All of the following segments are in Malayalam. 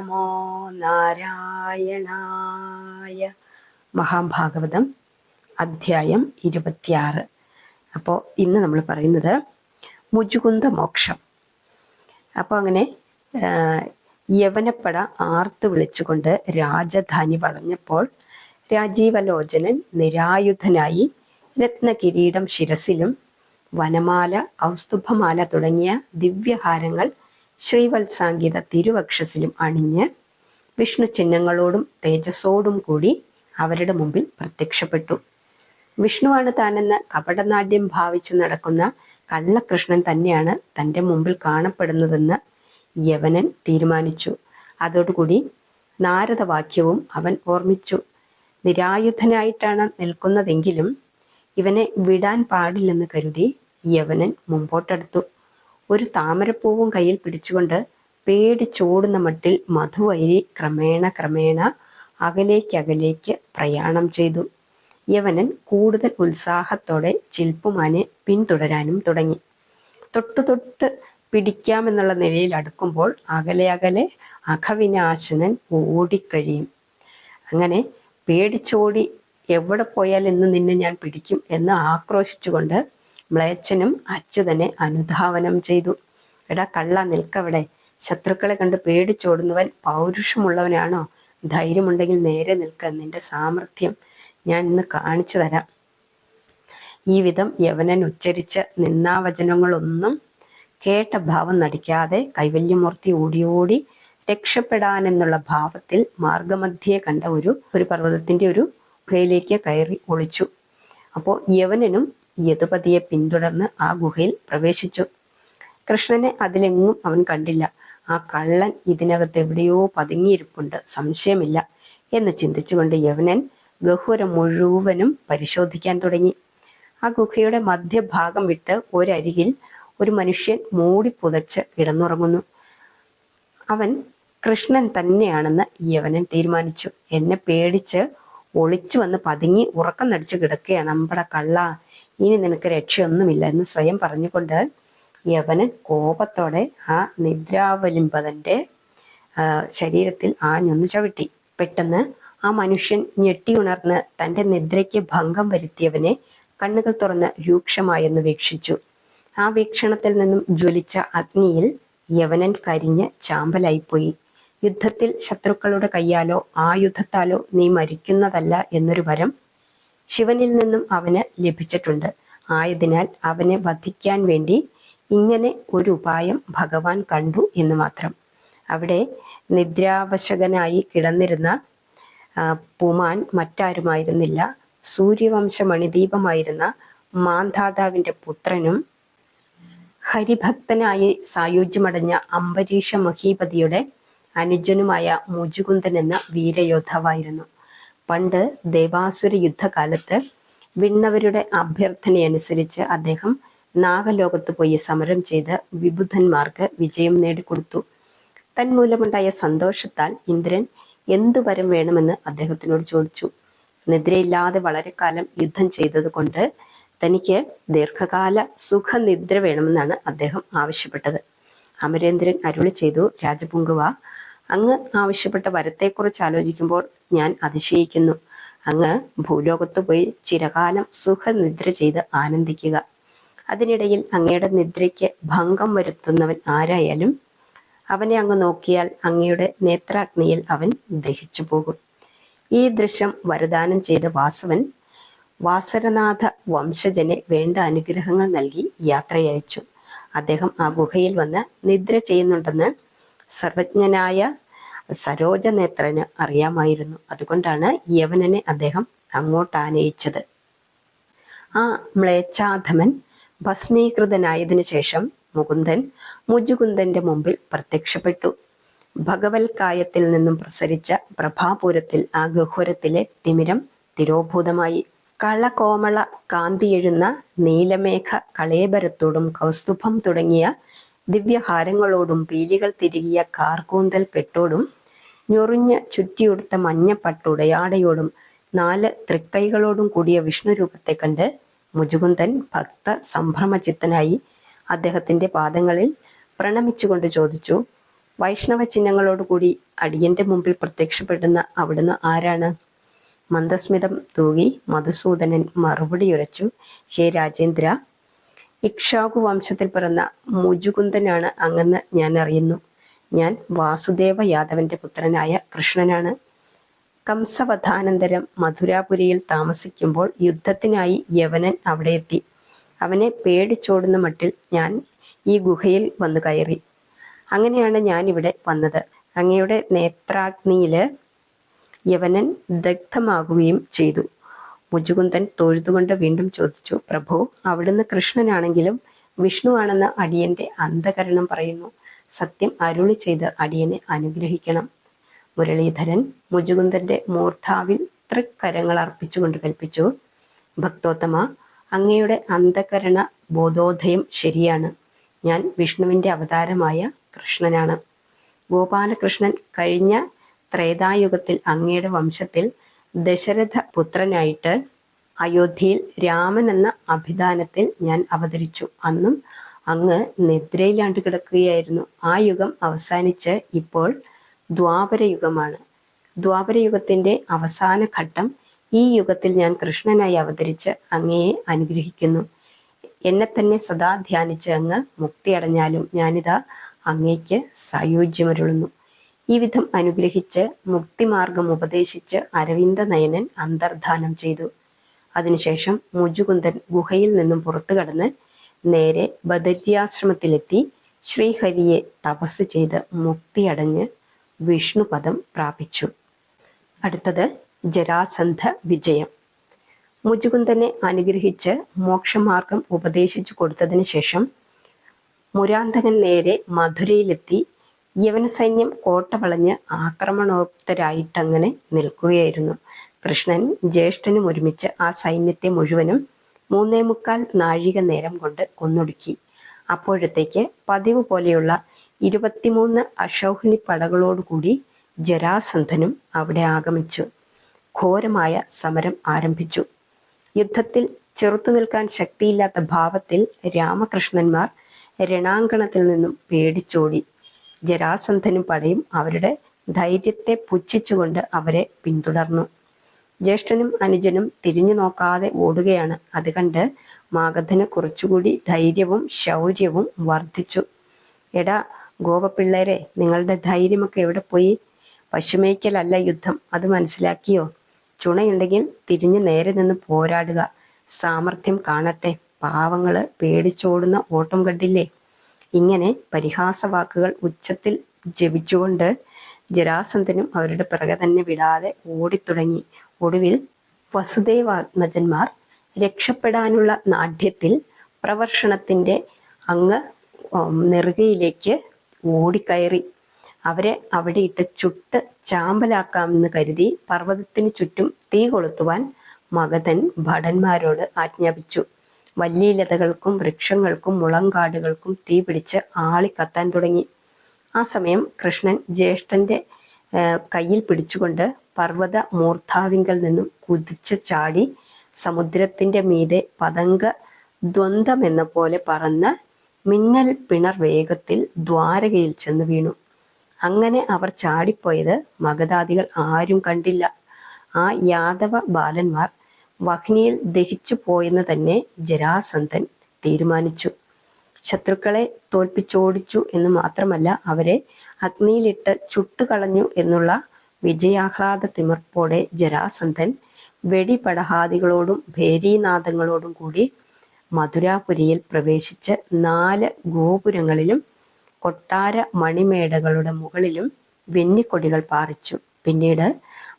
നമോ നാരായണായ. മഹാഭാഗവതം അധ്യായം ഇരുപത്തിയാറ്. അപ്പോൾ ഇന്ന് നമ്മൾ പറയുന്നത് മുജുകുന്ദ മോക്ഷം. അപ്പോൾ അങ്ങനെ യവനപ്പട ആർത്തു വിളിച്ചുകൊണ്ട് രാജധാനി വളഞ്ഞപ്പോൾ രാജീവലോചനൻ നിരായുധനായി രത്നകിരീടം ശിരസിലും വനമാല കൗസ്തുഭമാല തുടങ്ങിയ ദിവ്യഹാരങ്ങൾ ശ്രീവത്സാംഗീത തിരുവക്ഷസിലും അണിഞ്ഞ് വിഷ്ണു ചിഹ്നങ്ങളോടും തേജസ്സോടും കൂടി അവരുടെ മുമ്പിൽ പ്രത്യക്ഷപ്പെട്ടു. വിഷ്ണുവാണ് താനെന്ന് കപടനാട്യം ഭാവിച്ചു നടക്കുന്ന കള്ളകൃഷ്ണൻ തന്നെയാണ് തന്റെ മുമ്പിൽ കാണപ്പെടുന്നതെന്ന് യവനൻ തീരുമാനിച്ചു. അതോടുകൂടി നാരദവാക്യവും അവൻ ഓർമ്മിച്ചു. നിരായുധനായിട്ടാണ് നിൽക്കുന്നതെങ്കിലും ഇവനെ വിടാൻ പാടില്ലെന്ന് കരുതി യവനൻ മുമ്പോട്ടെടുത്തു. ഒരു താമരപ്പൂവും കയ്യിൽ പിടിച്ചുകൊണ്ട് പേടിച്ചോടുന്ന മട്ടിൽ മധുവൈരി ക്രമേണ ക്രമേണ അകലേക്കകലേക്ക് പ്രയാണം ചെയ്തു. യവനൻ കൂടുതൽ ഉത്സാഹത്തോടെ ചിൽപ്പുമാനെ പിന്തുടരാനും തുടങ്ങി. തൊട്ടു തൊട്ട് പിടിക്കാമെന്നുള്ള നിലയിൽ അടുക്കുമ്പോൾ അകലെ അകലെ അഘവിനാശനൻ ഓടിക്കഴിയും. അങ്ങനെ പേടിച്ചോടി എവിടെ പോയാൽ ഇന്ന് നിന്നെ ഞാൻ പിടിക്കും എന്ന് ആക്രോശിച്ചുകൊണ്ട് മ്ലേച്ഛനും അച്യുതനെ അനുധാവനം ചെയ്തു. എടാ കള്ള നിൽക്കവിടെ. ശത്രുക്കളെ കണ്ട് പേടിച്ചോടുന്നവൻ പൗരുഷമുള്ളവനാണോ? ധൈര്യമുണ്ടെങ്കിൽ നേരെ നിൽക്ക നിന്റെ സാമർഥ്യം. ഞാൻ ഇന്ന് കാണിച്ചു തരാം. ഈ വിധം യവനൻ ഉച്ചരിച്ച നിന്നാവചനങ്ങളൊന്നും കേട്ട ഭാവം നടിക്കാതെ കൈവല്യമൂർത്തി ഓടിയോടി രക്ഷപ്പെടാനെന്നുള്ള ഭാവത്തിൽ മാർഗമധ്യയെ കണ്ട ഒരു ഒരു പർവതത്തിന്റെ ഒരു ഗുഹയിലേക്ക് കയറി ഒളിച്ചു. അപ്പോൾ യവനനും യതുപതിയെ പിന്തുടർന്ന് ആ ഗുഹയിൽ പ്രവേശിച്ചു. കൃഷ്ണനെ അതിലെങ്ങും അവൻ കണ്ടില്ല. ആ കള്ളൻ ഇതിനകത്ത് എവിടെയോ പതുങ്ങിയിരിപ്പുണ്ട്. സംശയമില്ല എന്ന് ചിന്തിച്ചുകൊണ്ട് യവനൻ ഗഹുര മുഴുവനും പരിശോധിക്കാൻ തുടങ്ങി. ആ ഗുഹയുടെ മധ്യഭാഗം വിട്ട് ഒരരികിൽ ഒരു മനുഷ്യൻ മൂടി പുതച്ച് കിടന്നുറങ്ങുന്നു. അവൻ കൃഷ്ണൻ തന്നെയാണെന്ന് യവനൻ തീരുമാനിച്ചു. എന്നെ പേടിച്ച് ഒളിച്ചു വന്ന് പതുങ്ങി ഉറക്കം നടിച്ചു കിടക്കുകയാണ് അമ്പട കള്ള. ഇനി നിനക്ക് രക്ഷയൊന്നുമില്ല എന്ന് സ്വയം പറഞ്ഞുകൊണ്ട് യവനൻ കോപത്തോടെ ആ നിദ്രാവലിംബതന്റെ ശരീരത്തിൽ ആഞ്ഞൊന്ന് ചവിട്ടി. പെട്ടെന്ന് ആ മനുഷ്യൻ ഞെട്ടിയുണർന്ന് തന്റെ നിദ്രയ്ക്ക് ഭംഗം വരുത്തിയവനെ കണ്ണുകൾ തുറന്ന് രൂക്ഷമായെന്ന് വീക്ഷിച്ചു. ആ വീക്ഷണത്തിൽ നിന്നും ജ്വലിച്ച അഗ്നിയിൽ യവനൻ കരിഞ്ഞ് ചാമ്പലായിപ്പോയി. യുദ്ധത്തിൽ ശത്രുക്കളുടെ കയ്യാലോ ആയുധത്താലോ നീ മരിക്കുന്നതല്ല എന്നൊരു വരം ശിവനിൽ നിന്നും അവന് ലഭിച്ചിട്ടുണ്ട്. ആയതിനാൽ അവനെ വധിക്കാൻ വേണ്ടി ഇങ്ങനെ ഒരു ഉപായം ഭഗവാൻ കണ്ടു എന്ന് മാത്രം. അവിടെ നിദ്രാവശകനായി കിടന്നിരുന്ന പുമാൻ മറ്റാരുമായിരുന്നില്ല. സൂര്യവംശ മണിദീപമായിരുന്ന മാന്ധാതാവിന്റെ പുത്രനും ഹരിഭക്തനായി സായുജ്യമടഞ്ഞ അംബരീഷ മഹീപതിയുടെ അനുജനുമായ മുജുകുന്ദൻ എന്ന വീരയോദ്ധാവായിരുന്നു. പണ്ട് ദേവാസുര യുദ്ധകാലത്ത് വിണ്ണവരുടെ അഭ്യർത്ഥനയനുസരിച്ച് അദ്ദേഹം നാഗലോകത്ത് പോയി സമരം ചെയ്ത് വിബുധന്മാർക്ക് വിജയം നേടിക്കൊടുത്തു. തന്മൂലമുണ്ടായ സന്തോഷത്താൽ ഇന്ദ്രൻ എന്തു വരം വേണമെന്ന് അദ്ദേഹത്തിനോട് ചോദിച്ചു. നിദ്രയില്ലാതെ വളരെ കാലം യുദ്ധം ചെയ്തതുകൊണ്ട് തനിക്ക് ദീർഘകാല സുഖനിദ്ര വേണമെന്നാണ് അദ്ദേഹം ആവശ്യപ്പെട്ടത്. അമരേന്ദ്രൻ അരുളി ചെയ്തു രാജപുങ്കുവ അങ്ങ് ആവശ്യപ്പെട്ട വരത്തെക്കുറിച്ച് ആലോചിക്കുമ്പോൾ ഞാൻ അതിശയിക്കുന്നു. അങ്ങ് ഭൂലോകത്ത് പോയി ചിരകാലം സുഖനിദ്ര ചെയ്ത് ആനന്ദിക്കുക. അതിനിടയിൽ അങ്ങയുടെ നിദ്രയ്ക്ക് ഭംഗം വരുത്തുന്നവൻ ആരായാലും അവനെ അങ്ങ് നോക്കിയാൽ അങ്ങയുടെ നേത്രാഗ്നിയിൽ അവൻ ദഹിച്ചു പോകും. ഈ ദൃശ്യം വരദാനം ചെയ്ത വാസവൻ വാസരനാഥ വംശജനെ വേണ്ട അനുഗ്രഹങ്ങൾ നൽകി യാത്രയയച്ചു. അദ്ദേഹം ആ ഗുഹയിൽ വന്ന് നിദ്ര ചെയ്യുന്നുണ്ടെന്ന് സർവജ്ഞനായ സരോജനേത്രന് അറിയാമായിരുന്നു. അതുകൊണ്ടാണ് യവനനെ അദ്ദേഹം അങ്ങോട്ട് ആനയിച്ചത്. ആ മ്ലേച്ഛാധമൻ ഭസ്മീകൃതനായതിനു ശേഷം മുകുന്ദൻ മുജുകുന്ദന്റെ മുമ്പിൽ പ്രത്യക്ഷപ്പെട്ടു. ഭഗവത്കായത്തിൽ നിന്നും പ്രസരിച്ച പ്രഭാപൂരത്തിൽ ആ ഗഹ്വരത്തിലെ തിമിരം തിരോഭൂതമായി. കളകോമള കാന്തിയെഴുന്ന നീലമേഘ കളേബരത്തോടും കൗസ്തുഭം തുടങ്ങിയ ദിവ്യഹാരങ്ങളോടും പീലികൾ തിരികിയ കാർകൂന്തൽ കെട്ടോടും ഞൊറിഞ്ഞ് ചുറ്റിയുടുത്ത മഞ്ഞപ്പട്ടുടയാടയോടും നാല് തൃക്കൈകളോടും കൂടിയ വിഷ്ണുരൂപത്തെ കണ്ട് മുജുകുന്ദൻ ഭക്ത സംഭ്രമചിത്തനായി അദ്ദേഹത്തിന്റെ പാദങ്ങളിൽ പ്രണമിച്ചുകൊണ്ട് ചോദിച്ചു വൈഷ്ണവ ചിഹ്നങ്ങളോടുകൂടി അടിയന്റെ മുമ്പിൽ പ്രത്യക്ഷപ്പെടുന്ന അവിടുന്ന് ആരാണ്? മന്ദസ്മിതം തൂകി മധുസൂദനൻ മറുപടി ഉരച്ചു ഹേ രാജേന്ദ്ര ഇക്ഷാകു വംശത്തിൽ പിറന്ന മുജുകുന്ദനാണ് അങ്ങെന്ന് ഞാൻ അറിയുന്നു. ഞാൻ വാസുദേവ യാദവന്റെ പുത്രനായ കൃഷ്ണനാണ്. കംസവധാനന്തരം മധുരാപുരിയിൽ താമസിക്കുമ്പോൾ യുദ്ധത്തിനായി യവനൻ അവിടെ എത്തി. അവനെ പേടിച്ചോടുന്ന മട്ടിൽ ഞാൻ ഈ ഗുഹയിൽ വന്നു കയറി. അങ്ങനെയാണ് ഞാൻ ഇവിടെ വന്നത്. അങ്ങയുടെ നേത്രാഗ്നിയിൽ യവനൻ ദഗ്ധമാകുകയും ചെയ്തു. മുജുകുന്ദൻ തൊഴുതുകൊണ്ട് വീണ്ടും ചോദിച്ചു പ്രഭു അവിടുന്ന് കൃഷ്ണനാണെങ്കിലും വിഷ്ണു ആണെന്ന് അടിയന്റെ അന്ധകരണം പറയുന്നു. സത്യം അരുളി ചെയ്ത് അടിയനെ അനുഗ്രഹിക്കണം. മുരളീധരൻ മുജുകുന്ദന്റെ മൂർധാവിൽ തൃക്കരങ്ങൾ അർപ്പിച്ചുകൊണ്ട് കൽപ്പിച്ചു. ഭക്തോത്തമ അങ്ങയുടെ അന്ധകരണ ബോധോദയം ശരിയാണ്. ഞാൻ വിഷ്ണുവിന്റെ അവതാരമായ കൃഷ്ണനാണ്. ഗോപാലകൃഷ്ണൻ കഴിഞ്ഞ ത്രേതായുഗത്തിൽ അങ്ങയുടെ വംശത്തിൽ ദശരഥ പുത്രനായിട്ട് അയോധ്യയിൽ രാമൻ എന്ന അഭിധാനത്തിൽ ഞാൻ അവതരിച്ചു. അന്നും അങ്ങ് നിദ്രയിലാണ്ട് കിടക്കുകയായിരുന്നു. ആ യുഗം അവസാനിച്ച് ഇപ്പോൾ ദ്വാപരയുഗമാണ് ദ്വാപരയുഗത്തിന്റെ അവസാന ഘട്ടം ഈ യുഗത്തിൽ ഞാൻ കൃഷ്ണനായി അവതരിച്ച് അങ്ങയെ അനുഗ്രഹിക്കുന്നു. എന്നെ തന്നെ സദാ ധ്യാനിച്ച് അങ്ങ് മുക്തിയടഞ്ഞാലും ഞാനിതാ അങ്ങേക്ക് സായുജ്യമരുളുന്നു. ഈ വിധം അനുഗ്രഹിച്ച് മുക്തിമാർഗം ഉപദേശിച്ച് അരവിന്ദ നയനൻ അന്തർധാനം ചെയ്തു. അതിനുശേഷം മുജുകുന്ദൻ ഗുഹയിൽ നിന്നും പുറത്തു കടന്ന് നേരെ ബദര്യാശ്രമത്തിലെത്തി ശ്രീഹരിയെ തപസ് ചെയ്ത് മുക്തിയടഞ്ഞ് വിഷ്ണുപദം പ്രാപിച്ചു. അടുത്തത് ജരാസന്ധ വിജയം. മുജുകുന്ദനെ അനുഗ്രഹിച്ച് മോക്ഷമാർഗം ഉപദേശിച്ചു കൊടുത്തതിന് ശേഷം മുരാന്തകൻ നേരെ മധുരയിലെത്തി യവനസൈന്യം കോട്ട വളഞ്ഞ് ആക്രമണോക്തരായിട്ടങ്ങനെ നിൽക്കുകയായിരുന്നു. കൃഷ്ണൻ ജ്യേഷ്ഠനും ഒരുമിച്ച് ആ സൈന്യത്തെ മുഴുവനും മൂന്നേ മുക്കാൽ നാഴിക നേരം കൊണ്ട് കൊന്നൊടുക്കി. അപ്പോഴത്തേക്ക് പതിവ് പോലെയുള്ള ഇരുപത്തിമൂന്ന് അശൗഹിണി പടകളോടുകൂടി ജരാസന്ധനും അവിടെ ആഗമിച്ചു. ഘോരമായ സമരം ആരംഭിച്ചു. യുദ്ധത്തിൽ ചെറുത്തു നിൽക്കാൻ ശക്തിയില്ലാത്ത ഭാവത്തിൽ രാമകൃഷ്ണന്മാർ രണാങ്കണത്തിൽ നിന്നും പേടിച്ചോടി. ജരാസന്ധനും പടയും അവരുടെ ധൈര്യത്തെ പുച്ഛിച്ചുകൊണ്ട് അവരെ പിന്തുടർന്നു. ജ്യേഷ്ഠനും അനുജനും തിരിഞ്ഞു നോക്കാതെ ഓടുകയാണ്. അത് കണ്ട് മാഗധന് കുറച്ചുകൂടി ധൈര്യവും ശൗര്യവും വർദ്ധിച്ചു. എടാ ഗോപപിള്ളേരെ നിങ്ങളുടെ ധൈര്യമൊക്കെ എവിടെ പോയി? പശുമേക്കലല്ല യുദ്ധം അത് മനസ്സിലാക്കിയോ? ചുണയുണ്ടെങ്കിൽ തിരിഞ്ഞു നേരെ നിന്ന് പോരാടുക. സാമർഥ്യം കാണട്ടെ. പാവങ്ങൾ പേടിച്ചോടുന്ന ഓട്ടം കണ്ടില്ലേ? ഇങ്ങനെ പരിഹാസവാക്കുകൾ ഉച്ചത്തിൽ ജപിച്ചുകൊണ്ട് ജരാസന്ധനും അവരുടെ പിറകെ തന്നെ വിടാതെ ഓടിത്തുടങ്ങി. ഒടുവിൽ വസുദേവാത്മജന്മാർ രക്ഷപ്പെടാനുള്ള നാഠ്യത്തിൽ പ്രവർഷണത്തിന്റെ അങ്ങ് നെറുകയിലേക്ക് ഓടിക്കയറി. അവരെ അവിടെ ഇട്ട് ചുട്ട് ചാമ്പലാക്കാമെന്ന് കരുതി പർവതത്തിന് ചുറ്റും തീ കൊളുത്തുവാൻ മഗധൻ ഭടന്മാരോട് ആജ്ഞാപിച്ചു. വല്യലതകൾക്കും വൃക്ഷങ്ങൾക്കും മുളങ്കാടുകൾക്കും തീ പിടിച്ച് ആളിക്കത്താൻ തുടങ്ങി. ആ സമയം കൃഷ്ണൻ ജ്യേഷ്ഠന്റെ കയ്യിൽ പിടിച്ചുകൊണ്ട് പർവത മൂർധാവിങ്കൽ നിന്നും കുതിച്ചു ചാടി സമുദ്രത്തിന്റെ മീതെ പതങ്ക ദ്വന്ദ്വം എന്ന പോലെ പറന്ന് മിന്നൽ പിണർ വേഗത്തിൽ ദ്വാരകയിൽ ചെന്ന് വീണു. അങ്ങനെ അവർ ചാടിപ്പോയത് മഗധാദികൾ ആരും കണ്ടില്ല. ആ യാദവ ബാലന്മാർ വഹ്നിയിൽ ദഹിച്ചു പോയെന്ന് തന്നെ ജരാസന്ധൻ തീരുമാനിച്ചു. ശത്രുക്കളെ തോൽപ്പിച്ചോടിച്ചു എന്ന് മാത്രമല്ല അവരെ അഗ്നിയിലിട്ട് ചുട്ടുകളഞ്ഞു എന്നുള്ള വിജയാഹ്ലാദ തിമിർപ്പോടെ ജരാസന്ധൻ വെടിപടഹാദികളോടും ഭേരീനാഥങ്ങളോടും കൂടി മധുരാപുരിയിൽ പ്രവേശിച്ച് നാല് ഗോപുരങ്ങളിലും കൊട്ടാര മണിമേടകളുടെ മുകളിലും വെന്നിക്കൊടികൾ പാറിച്ചു. പിന്നീട്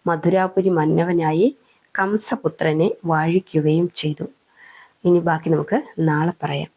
മധുരാപുരി മന്നവനായി കംസപുത്രനെ വാഴിക്കുകയും ചെയ്തു. ഇനി ബാക്കി നമുക്ക് നാളെ പറയാം.